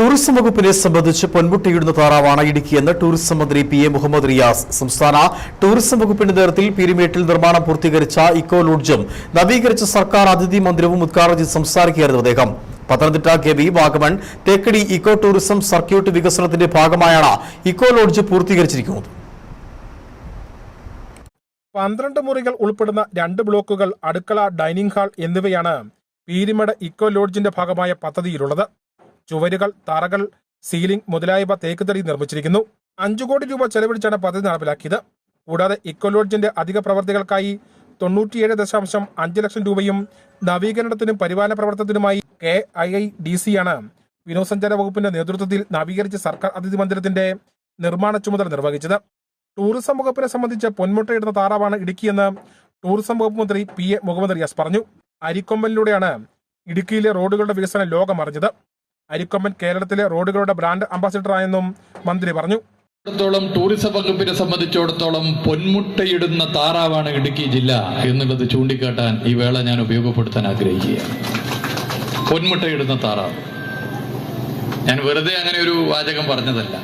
Tourism വകുപ്പിനെ സംബന്ധിച്ച് പൊൻമുട്ടിയിടുന്ന താറാവാണ് ഇടുക്കിയെന്ന് ടൂറിസം മന്ത്രി പി എ മുഹമ്മദ് റിയാസ്. സംസ്ഥാന ടൂറിസം വകുപ്പിന്റെ നേതൃത്വത്തിൽ പീരിമേട്ടിൽ നിർമ്മാണം പൂർത്തീകരിച്ച ഇക്കോ ലോഡ്ജും നവീകരിച്ച സർക്കാർ അതിഥി മന്ദിരവും ഉദ്ഘാടനം ചെയ്ത് സംസാരിക്കുകയായിരുന്നു അദ്ദേഹം. Pathanamthitta K V Vagamon Thekkady eco tourism circuit വികസനത്തിന്റെ ഭാഗമായാണ് ഇക്കോ ലോഡ്ജ് പൂർത്തീകരിച്ചിരിക്കുന്നത്. പന്ത്രണ്ട് മുറികൾ ഉൾപ്പെടുന്ന രണ്ട് ബ്ലോക്കുകൾ അടുക്കള ഡൈനിങ് ഹാൾ എന്നിവയാണ് പീരിമട ഇക്കോ ലോഡ്ജിന്റെ ഭാഗമായ പദ്ധതിയിലുള്ളത്. ചുവരുകൾ തറകൾ സീലിംഗ് മുതലായവ തേക്ക് തടി നിർമ്മിച്ചിരിക്കുന്നു. അഞ്ചു കോടി രൂപ ചെലവഴിച്ചാണ് പദ്ധതി നടപ്പിലാക്കിയത്. കൂടാതെ ഇക്കോ ലോഡ്ജിന്റെ അധിക പ്രവർത്തികൾക്കായി തൊണ്ണൂറ്റിയേഴ് ദശാംശം അഞ്ച് ലക്ഷം രൂപയും നവീകരണത്തിനും പരിപാലന പ്രവർത്തനത്തിനുമായി കെ ഐ ഐ ഡി സിയാണ് വിനോദസഞ്ചാര വകുപ്പിന്റെ നേതൃത്വത്തിൽ നവീകരിച്ച സർക്കാർ അതിഥി മന്ദിരത്തിന്റെ നിർമ്മാണ ചുമതല നിർവഹിച്ചത്. ടൂറിസം വകുപ്പിനെ സംബന്ധിച്ച് പൊന്മുട്ടയിടുന്ന താറാവാണ് ഇടുക്കിയെന്ന് ടൂറിസം വകുപ്പ് മന്ത്രി പി എ മുഹമ്മദ് റിയാസ് പറഞ്ഞു. അരിക്കൊമ്പലിലൂടെയാണ് ഇടുക്കിയിലെ റോഡുകളുടെ വികസനം ലോകം അറിഞ്ഞത് അരിക്കൊമ്പൻ കേരളത്തിലെ റോഡുകളുടെ ബ്രാൻഡ് അംബാസിഡറായെന്നും മന്ത്രി പറഞ്ഞു. ത്തോളം ടൂറിസം വകുപ്പിനെ സംബന്ധിച്ചിടത്തോളം പൊന്മുട്ടയിടുന്ന താറാവാണ് ഇടുക്കി ജില്ല എന്നുള്ളത് ചൂണ്ടിക്കാട്ടാൻ ഈ വേള ഞാൻ ഉപയോഗപ്പെടുത്താൻ ആഗ്രഹിക്കുകയാണ്. പൊന്മുട്ടയിടുന്ന താറാവ്. ഞാൻ വെറുതെ അങ്ങനെ ഒരു വാചകം പറഞ്ഞതല്ല.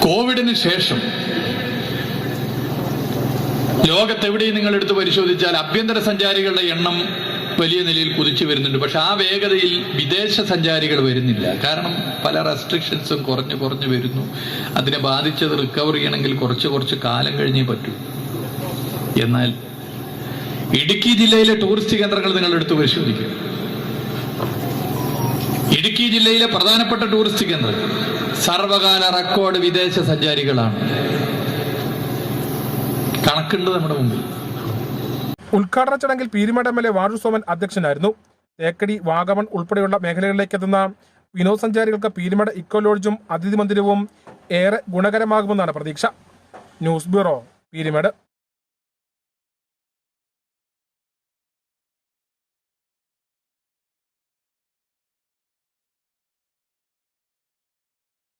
കോവിഡിന് ശേഷം ലോകത്തെവിടെയും നിങ്ങൾ എടുത്ത് പരിശോധിച്ചാൽ ആഭ്യന്തര സഞ്ചാരികളുടെ എണ്ണം വലിയ നിലയിൽ കുതിച്ചു വരുന്നുണ്ട്. പക്ഷെ ആ വേഗതയിൽ വിദേശ സഞ്ചാരികൾ വരുന്നില്ല. കാരണം പല റെസ്ട്രിക്ഷൻസും കുറഞ്ഞു കുറഞ്ഞു വരുന്നു. അതിനെ ബാധിച്ചത് റിക്കവർ ചെയ്യണമെങ്കിൽ കുറച്ച് കുറച്ച് കാലം കഴിഞ്ഞേ പറ്റൂ. എന്നാൽ ഇടുക്കി ജില്ലയിലെ ടൂറിസ്റ്റ് കേന്ദ്രങ്ങൾ നിങ്ങൾ എടുത്ത് പരിശോധിക്കുക ഇടുക്കി ജില്ലയിലെ പ്രധാനപ്പെട്ട ടൂറിസ്റ്റ് കേന്ദ്രങ്ങൾ സർവകാല റെക്കോർഡ് വിദേശ സഞ്ചാരികളാണ്. കണക്കുണ്ട് നമ്മുടെ മുമ്പിൽ. ഉദ്ഘാടന ചടങ്ങിൽ Peermade M L A Vazhoor Soman അധ്യക്ഷനായിരുന്നു. തേക്കടി വാഗമൺ ഉൾപ്പെടെയുള്ള മേഖലകളിലേക്ക് എത്തുന്ന വിനോദസഞ്ചാരികൾക്ക് പീരുമേട് ഇക്കോ ലോഡ്ജും അതിഥി മന്ദിരവും ഏറെ ഗുണകരമാകുമെന്നാണ് പ്രതീക്ഷ. News bureau Peermade.